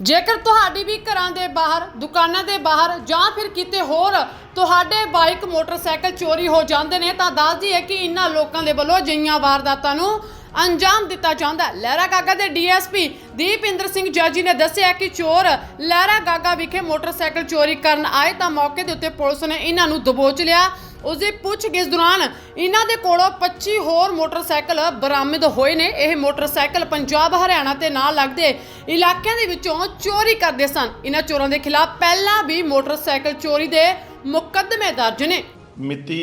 ਜੇਕਰ ਤੁਹਾਡੀ ਵੀ ਘਰਾਂ ਦੇ ਬਾਹਰ, ਦੁਕਾਨਾਂ ਦੇ ਬਾਹਰ ਜਾਂ ਫਿਰ ਕਿਤੇ ਹੋਰ ਤੁਹਾਡੇ ਬਾਈਕ, ਮੋਟਰਸਾਈਕਲ ਚੋਰੀ ਹੋ ਜਾਂਦੇ ਨੇ, ਤਾਂ ਦੱਸ ਦਈਏ ਕਿ ਇਨ੍ਹਾਂ ਲੋਕਾਂ ਦੇ ਵੱਲੋਂ ਅਜਿਹੀਆਂ ਵਾਰਦਾਤਾਂ ਨੂੰ ਅੰਜਾਮ ਦਿੱਤਾ ਜਾਂਦਾ ਹੈ। ਲਹਿਰਾ ਗਾਗਾ ਦੇ ਡੀਐਸਪੀ ਦੀਪਿੰਦਰ ਸਿੰਘ ਜੱਜੀ ਨੇ ਦੱਸਿਆ ਕਿ ਚੋਰ ਲਹਿਰਾ ਗਾਗਾ ਵਿਖੇ ਮੋਟਰਸਾਈਕਲ ਚੋਰੀ ਕਰਨ ਆਏ ਤਾਂ ਮੌਕੇ ਦੇ ਉੱਤੇ ਪੁਲਿਸ ਨੇ ਇਹਨਾਂ ਨੂੰ ਦਬੋਚ ਲਿਆ। ਉਸਦੀ ਪੁੱਛਗਿੱਛ ਦੌਰਾਨ ਇਹਨਾਂ ਦੇ ਕੋਲੋਂ 25 ਹੋਰ ਮੋਟਰਸਾਈਕਲ ਬਰਾਮਦ ਹੋਏ ਨੇ। ਇਹ ਮੋਟਰਸਾਈਕਲ ਪੰਜਾਬ, ਹਰਿਆਣਾ ਤੇ ਨਾਲ ਲੱਗਦੇ ਇਲਾਕਿਆਂ ਦੇ ਵਿੱਚੋਂ ਚੋਰੀ ਕਰਦੇ ਸਨ। ਇਹਨਾਂ ਚੋਰਾਂ ਦੇ ਖਿਲਾਫ ਪਹਿਲਾਂ ਵੀ ਮੋਟਰਸਾਈਕਲ ਚੋਰੀ ਦੇ ਮੁਕੱਦਮੇ ਦਰਜ ਨੇ। ਮਿਤੀ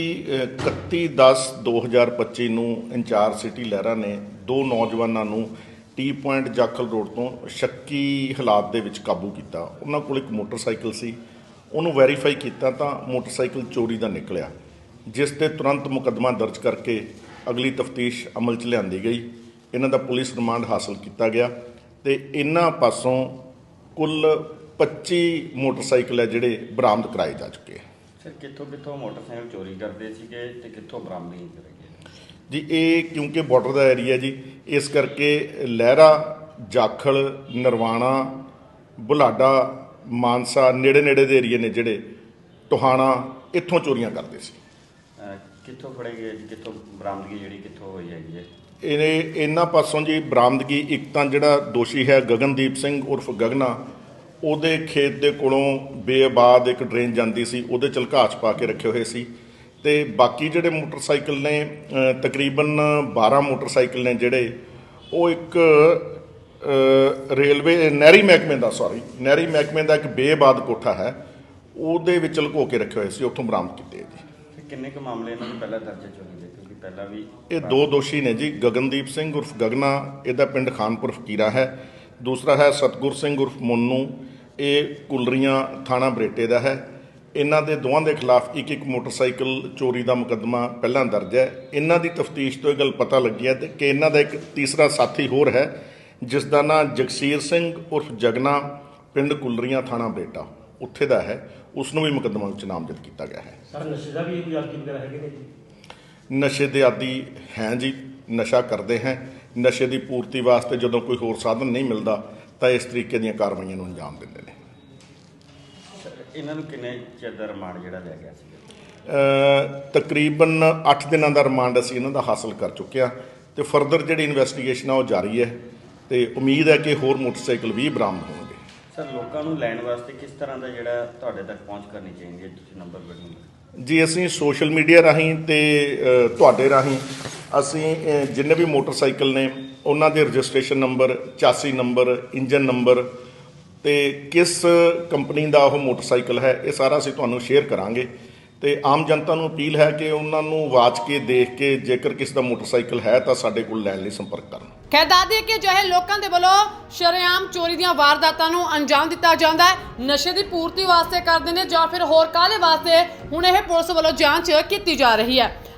31/10/2025 ਨੂੰ ਇੰਚਾਰਜ ਸਿਟੀ ਲਹਿਰਾ ਨੇ ਦੋ ਨੌਜਵਾਨਾਂ ਨੂੰ ਟੀ ਪੁਆਇੰਟ ਜਾਖਲ ਰੋਡ ਤੋਂ ਸ਼ੱਕੀ ਹਾਲਾਤ ਦੇ ਵਿੱਚ ਕਾਬੂ ਕੀਤਾ। ਉਹਨਾਂ ਕੋਲ ਇੱਕ ਮੋਟਰਸਾਈਕਲ ਸੀ। ਉਹਨੂੰ ਵੈਰੀਫਾਈ ਕੀਤਾ ਤਾਂ ਮੋਟਰਸਾਈਕਲ ਚੋਰੀ ਦਾ ਨਿਕਲਿਆ, ਜਿਸ ਤੇ ਤੁਰੰਤ ਮੁਕੱਦਮਾ ਦਰਜ ਕਰਕੇ ਅਗਲੀ ਤਫਤੀਸ਼ ਅਮਲ 'ਚ ਲਿਆਂਦੀ ਗਈ। ਇਹਨਾਂ ਦਾ ਪੁਲਿਸ ਰਿਮਾਂਡ ਹਾਸਲ ਕੀਤਾ ਗਿਆ ਤੇ ਇਹਨਾਂ ਪਾਸੋਂ ਕੁੱਲ 25 ਮੋਟਰਸਾਈਕਲ ਹੈ ਜਿਹੜੇ ਬਰਾਮਦ ਕਰਾਏ ਜਾ ਚੁੱਕੇ ਹੈ। ਸਰ ਕਿੱਥੋਂ ਕਿੱਥੋਂ ਮੋਟਰਸਾਈਕਲ ਚੋਰੀ ਕਰਦੇ ਸੀਗੇ ਤੇ ਕਿੱਥੋਂ ਬਰਾਮਦਗੀ ਕਰੇਗੇ ਜੀ ਇਹ ਕਿਉਂਕਿ ਬਾਰਡਰ ਦਾ ਏਰੀਆ ਜੀ ਇਸ ਕਰਕੇ ਲਹਿਰਾ ਜਾਖਲ ਨਰਵਾਣਾ ਬੁਲਾਡਾ ਮਾਨਸਾ ਨੇੜੇ ਨੇੜੇ ਦੇ ਏਰੀਏ ਨੇ ਜਿਹੜੇ ਟੋਹਾਣਾ ਇੱਥੋਂ ਚੋਰੀਆਂ ਕਰਦੇ ਸੀ। ਅਹ ਕਿੱਥੋਂ ਫੜੇ ਗਏ ਜੀ? ਕਿੱਥੋਂ ਬਰਾਮਦਗੀ ਜਿਹੜੀ ਕਿੱਥੋਂ ਹੋਈ ਹੈਗੀ ਹੈ? ਇਹ ਇਹਨਾਂ ਪਾਸੋਂ ਜੀ ਬਰਾਮਦਗੀ ਇੱਕ ਤਾਂ ਜਿਹੜਾ ਦੋਸ਼ੀ ਹੈ ਗਗਨਦੀਪ ਸਿੰਘ ਉਰਫ ਗਗਨਾ ਉਹਦੇ ਖੇਤ ਦੇ ਕੋਲੋਂ ਬੇਆਬਾਦ ਇੱਕ ਡਰੇਨ ਜਾਂਦੀ ਸੀ ਉਹਦੇ ਚਲਕਾਚ ਪਾ ਕੇ ਰੱਖੇ ਹੋਏ ਸੀ। ਤੇ ਬਾਕੀ ਜਿਹੜੇ ਮੋਟਰਸਾਈਕਲ ਨੇ ਤਕਰੀਬਨ 12 ਮੋਟਰਸਾਈਕਲ ਨੇ ਜਿਹੜੇ ਉਹ ਇੱਕ ਰੇਲਵੇ ਨਹਿਰੀ ਮਹਿਕਮੇ ਦਾ ਸੌਰੀ ਨਹਿਰੀ ਮਹਿਕਮੇ ਦਾ ਇੱਕ ਬੇਆਬਾਦ ਕੋਠਾ ਹੈ ਉਹਦੇ ਵਿੱਚ ਲੁਕੋ ਕੇ ਰੱਖੇ ਹੋਏ ਸੀ ਉੱਥੋਂ ਬਰਾਮਦ ਕੀਤੇ ਜੀ। ਕਿੰਨੇ ਕੁ ਮਾਮਲੇ ਇਹਨਾਂ ਦੇ ਪਹਿਲਾਂ ਦਰਜ ਹੈ ਚੋਰੀ ਦੇ ਕਿਉਂਕਿ ਪਹਿਲਾਂ ਵੀ ਇਹ ਦੋ ਦੋਸ਼ੀ ਨੇ ਜੀ ਗਗਨਦੀਪ ਸਿੰਘ ਉਰਫ ਗਗਨਾ ਇਹਦਾ ਪਿੰਡ ਖਾਨਪੁਰ ਫਕੀਰਾ ਹੈ। ਦੂਸਰਾ ਹੈ ਸਤਗੁਰ ਸਿੰਘ ਉਰਫ ਮੁੰਨੂ ਇਹ ਕੁਲਰੀਆਂ ਥਾਣਾ ਬਰੇਟੇ ਦਾ ਹੈ। ਇਹਨਾਂ ਦੇ ਦੋਵਾਂ ਦੇ ਖਿਲਾਫ ਇੱਕ ਇੱਕ ਮੋਟਰਸਾਈਕਲ ਚੋਰੀ ਦਾ ਮੁਕੱਦਮਾ ਪਹਿਲਾਂ ਦਰਜ ਹੈ। ਇਹਨਾਂ ਦੀ ਤਫਤੀਸ਼ ਤੋਂ ਇਹ ਗੱਲ ਪਤਾ ਲੱਗੀ ਹੈ ਤੇ ਕਿ ਇਹਨਾਂ ਦਾ ਇੱਕ ਤੀਸਰਾ ਸਾਥੀ ਹੋਰ ਹੈ ਜਿਸ ਦਾ ਨਾਂ ਜਗਸੀਰ ਸਿੰਘ ਉਰਫ ਜਗਨਾ ਪਿੰਡ ਕੁਲਰੀਆਂ ਥਾਣਾ ਬਰੇਟਾ ਉੱਥੇ ਦਾ ਹੈ। ਉਸ ਨੂੰ ਵੀ ਮੁਕੱਦਮਾ ਵਿੱਚ ਨਾਮਜ਼ਦ ਕੀਤਾ ਗਿਆ ਹੈ। ਸਰ ਨਸ਼ੇ ਦਾ ਵੀ ਕੋਈ ਆਦੀ ਵਗੈਰਾ ਹੈਗੇ ਨੇ ਜੀ? ਨਸ਼ੇ ਦੇ ਆਦੀ ਹੈ ਜੀ। ਨਸ਼ਾ ਕਰਦੇ ਹੈ। ਨਸ਼ੇ ਦੀ ਪੂਰਤੀ ਵਾਸਤੇ ਜਦੋਂ ਕੋਈ ਹੋਰ ਸਾਧਨ ਨਹੀਂ ਮਿਲਦਾ ਤਾਂ ਇਸ ਤਰੀਕੇ ਦੀਆਂ ਕਾਰਵਾਈਆਂ ਨੂੰ ਅੰਜਾਮ ਦਿੰਦੇ ਨੇ। ਇਹਨਾਂ ਨੂੰ ਕਿੰਨੇ ਚਿਰ ਦਾ ਰਿਮਾਂਡ ਜਿਹੜਾ ਲਿਆ ਗਿਆ ਸੀ? ਤਕਰੀਬਨ 8 ਦਿਨਾਂ ਦਾ ਰਿਮਾਂਡ ਅਸੀਂ ਇਹਨਾਂ ਦਾ ਹਾਸਲ ਕਰ ਚੁੱਕੇ ਹਾਂ ਤੇ ਫਰਦਰ ਜਿਹੜੀ ਇਨਵੈਸਟੀਗੇਸ਼ਨ ਆ ਉਹ ਜਾਰੀ ਹੈ ਤੇ ਉਮੀਦ ਹੈ ਕਿ ਹੋਰ ਮੋਟਰਸਾਈਕਲ ਵੀ ਬਰਾਮਦ ਹੋਣਗੇ। ਸਰ ਲੋਕਾਂ ਨੂੰ ਲੈਣ ਵਾਸਤੇ ਕਿਸ ਤਰ੍ਹਾਂ ਦਾ ਜਿਹੜਾ ਤੁਹਾਡੇ ਤੱਕ ਪਹੁੰਚ ਕਰਨੀ ਚਾਹੀਦੀ ਹੈ? ਤੁਸੀਂ ਨੰਬਰ ਬਟਨ ਜੀ ਅਸੀਂ ਸੋਸ਼ਲ ਮੀਡੀਆ ਰਾਹੀਂ ਤੇ ਤੁਹਾਡੇ ਰਾਹੀਂ ਅਸੀਂ ਜਿੰਨੇ ਵੀ ਮੋਟਰਸਾਈਕਲ ਨੇ, ਉਹਨਾਂ ਦੇ registration number, chassis number, engine number ਤੇ ਕਿਸ ਕੰਪਨੀ ਦਾ ਉਹ ਮੋਟਰਸਾਈਕਲ ਹੈ, ਇਹ ਸਾਰਾ ਅਸੀਂ ਤੁਹਾਨੂੰ ਸ਼ੇਅਰ ਕਰਾਂਗੇ। ਤੇ ਆਮ ਜਨਤਾ ਨੂੰ ਅਪੀਲ ਹੈ ਕਿ ਉਹਨਾਂ ਨੂੰ ਵਾਚ ਕੇ, ਦੇਖ ਕੇ ਜੇਕਰ ਕਿਸ ਦਾ ਮੋਟਰਸਾਈਕਲ ਹੈ ਤਾਂ ਸਾਡੇ ਕੋਲ ਲੈਣ ਲਈ ਸੰਪਰਕ ਕਰਨ। ਕਹਿ ਦੱਸਦੇ ਕਿ ਅਜਿਹੇ ਲੋਕਾਂ ਦੇ ਵੱਲੋਂ ਸ਼ਰੇਆਮ ਚੋਰੀ ਦੀਆਂ ਵਾਰਦਾਤਾਂ ਨੂੰ ਅੰਜਾਮ ਦਿੱਤਾ ਜਾਂਦਾ ਹੈ। ਨਸ਼ੇ ਦੀ ਪੂਰਤੀ ਵਾਸਤੇ ਕਰਦੇ ਨੇ ਜਾਂ ਫਿਰ ਹੋਰ ਕਾਹਦੇ ਵਾਸਤੇ? ਹੁਣ ਇਹ ਪੁਲਿਸ ਵੱਲੋਂ ਜਾਂਚ ਕੀਤੀ ਜਾ ਰਹੀ ਹੈ।